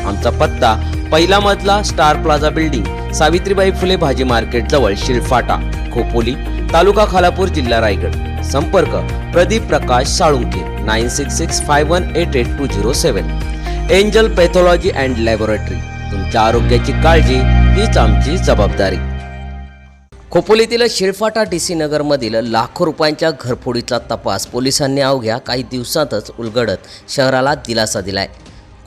आमचा पत्ता पहिला मजला star plaza building Savitribai Phule भाजी मार्केट जवळ शिरफाटा खोपोली तालुका खालापूर जिल्हा रायगड. संपर्क Pradeep Prakash Salunke nine six six five one eight eight two zero seven. Angel pathology and laboratory तुमच्या आरोग्याची काळजी हीच आमची जबाबदारी. खोपोलीतील शिरफाटा डी सी नगरमधील लाखो रुपयांच्या घरफोडीचा तपास पोलिसांनी अवघ्या काही दिवसातच उलगडत शहराला दिलासा दिलाय.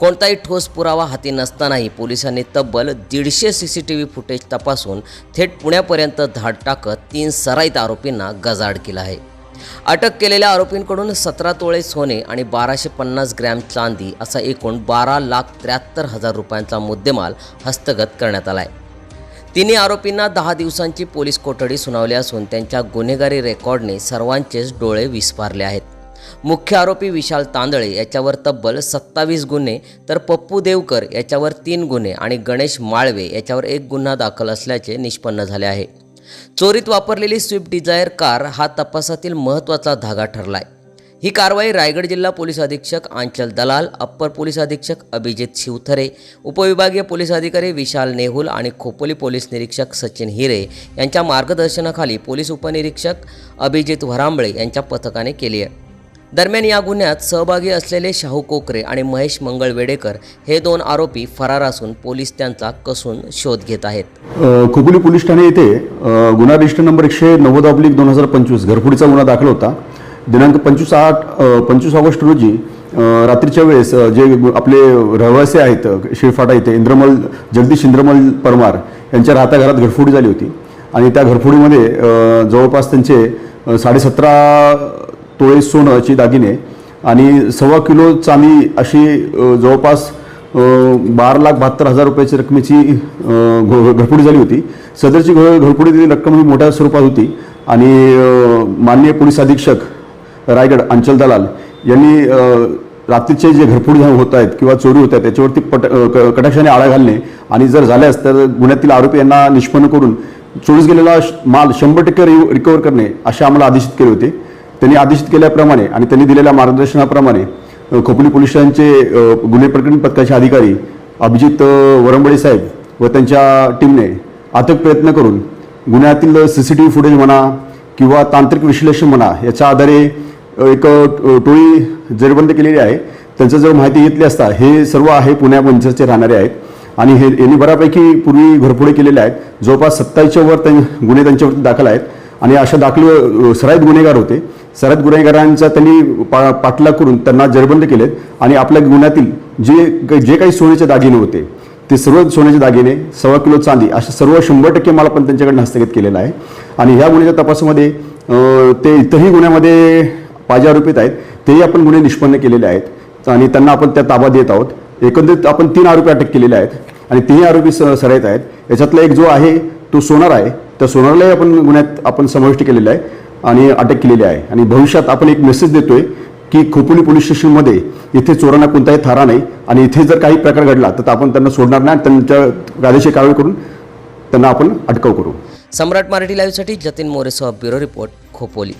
कोणताही ठोस पुरावा हाती नसतानाही पोलिसांनी तब्बल दीडशे C C T V footage तपासून थेट पुण्यापर्यंत धाड टाकत तीन सराईत आरोपींना गजाड केला आहे. अटक केलेल्या आरोपींकडून सतरा तोळे सोने आणि बाराशे पन्नास ग्रॅम चांदी असा एकूण बारा लाख त्र्याहत्तर हजार रुपयांचा मुद्देमाल हस्तगत करण्यात आला आहे तिन्ही आरोपींना दहा दिवसांची पोलीस कोठडी सुनावली असून त्यांच्या गुन्हेगारी रेकॉर्डने सर्वांचेच डोळे विस्पारले आहेत. मुख्य आरोपी विशाल तांदळे याच्यावर तब्बल सत्तावीस गुन्हे तर पप्पू देवकर याच्यावर तीन गुन्हे आणि गणेश माळवे याच्यावर एक गुन्हा दाखल असल्याचे निष्पन्न झाले आहे. चोरीत वापरलेली स्विफ्ट डिझायर कार हा तपासातील महत्त्वाचा धागा ठरलाय. ही कारवाई रायगड जिल्हा पोलीस अधीक्षक आंचल दलाल अप्पर पोलीस अधीक्षक अभिजित शिवथरे उपविभागीय पोलीस अधिकारी विशाल नेहुल आणि खोपोली पोलीस निरीक्षक सचिन हिरे यांच्या मार्गदर्शनाखाली पोलीस उपनिरीक्षक अभिजित वरांबळे यांच्या पथकाने केली आहे. दरम्यान या गुन्ह्यात सहभागी असलेले शाहू कोकरे आणि महेश मंगळवेडेकर हे दोन आरोपी फरार असून पोलीस त्यांचा कसून शोध घेत आहेत. अ, खोपोली पोलीस ठाणे येथे गुन्हा रजिस्टर नंबर एकशे नव्वद ऑब्लिक दोन हजार पंचवीस घरफोडीचा गुन्हा दाखल होता. दिनांक पंचवीस आठ पंचवीस ऑगस्ट रोजी रात्रीच्या वेळेस जे गु- आपले रहिवासी आहेत शिळफाटा इथे इंद्रमल जगदीश इंद्रमल परमार यांच्या राहत्या घरात घरफोडी झाली होती. आणि त्या घरफोडीमध्ये जवळपास त्यांचे साडेसतरा तोळे सोनंची दागिने आणि सव्वा किलो चांदी अशी जवळपास बारा लाख बहात्तर हजार रुपयाची रकमेची अ, घरफोडी झाली होती. सदरची घ- घरफोडीतील रक्कम ही मोठ्या स्वरूपात होती. आणि माननीय पोलीस अधीक्षक रायगड अंचल दलाल यांनी रात्रीचे जे घरफोडी होत आहेत किंवा चोरी होत आहेत त्याच्यावरती पट क- कटाक्षाने आळा घालणे आणि जर झाल्यास तर गुन्ह्यातील आरोपी यांना निष्पन्न करून चोरीस गेलेला श- माल शंभर टक्के रि रिकवर करणे असे आम्हाला आदेशित केले होते. त्यांनी आदेशित केल्याप्रमाणे आणि त्यांनी दिलेल्या मार्गदर्शनाप्रमाणे अ, खोपोली गुन्हे प्रकरण पथकाचे अधिकारी अभिजित अ, वरंबडे साहेब व त्यांच्या टीमने अथक प्रयत्न करून गुन्ह्यातील C C T V footage म्हणा किंवा तांत्रिक विश्लेषण म्हणा याच्या आधारे एक टोळी जेरबंद केलेली आहे. त्यांचं जर माहिती घेतली असता हे सर्व आहे पुण्या मंचरचे राहणारे आहेत आणि हे यांनी बऱ्यापैकी पूर्वी घरफोडे केलेले आहेत. जवळपास सत्तावीसच्या वर त्यां गुन्हे त्यांच्यावरती दाखल आहेत. आणि अशा दाखले सराईत गुन्हेगार होते. सराईत गुन्हेगारांचा त्यांनी पा पाठलाग करून त्यांना जेरबंद केलेत आणि आपल्या गुन्ह्यातील जे जे काही सोन्याचे दागिने होते ते सर्व सोन्याचे दागिने सव्वा किलो चांदी अशा सर्व शंभर टक्के माल पण त्यांच्याकडनं हस्तगत केलेला आहे. आणि ह्या गुन्ह्याच्या तपासामध्ये ते इतरही गुन्ह्यामध्ये पाजे आरोपित आहेत तेही आपण गुन्हे निष्पन्न केलेले आहेत. आणि त्यांना आपण त्या ताबा देत आहोत. एकंदरीत आपण तीन आरोपी अटक केलेले आहेत आणि तिन्ही आरोपी स सरायत आहेत. याच्यातला एक जो आहे तो सोनार आहे त्या सोनारलाही आपण गुन्ह्यात आपण समाविष्ट केलेला आहे आणि अटक केलेली आहे. आणि भविष्यात आपण एक मेसेज देतोय की खोपोली पोलीस स्टेशनमध्ये इथे चोरांना कोणताही थारा नाही आणि इथे जर काही प्रकार घडला तर आपण त्यांना सोडणार नाही त्यांच्या कायदेशीर कारवाई करून त्यांना आपण अटकाव करू. सम्राट मराठी लाईव्हसाठी जतीन मोरेसह ब्युरो रिपोर्ट खोपोली.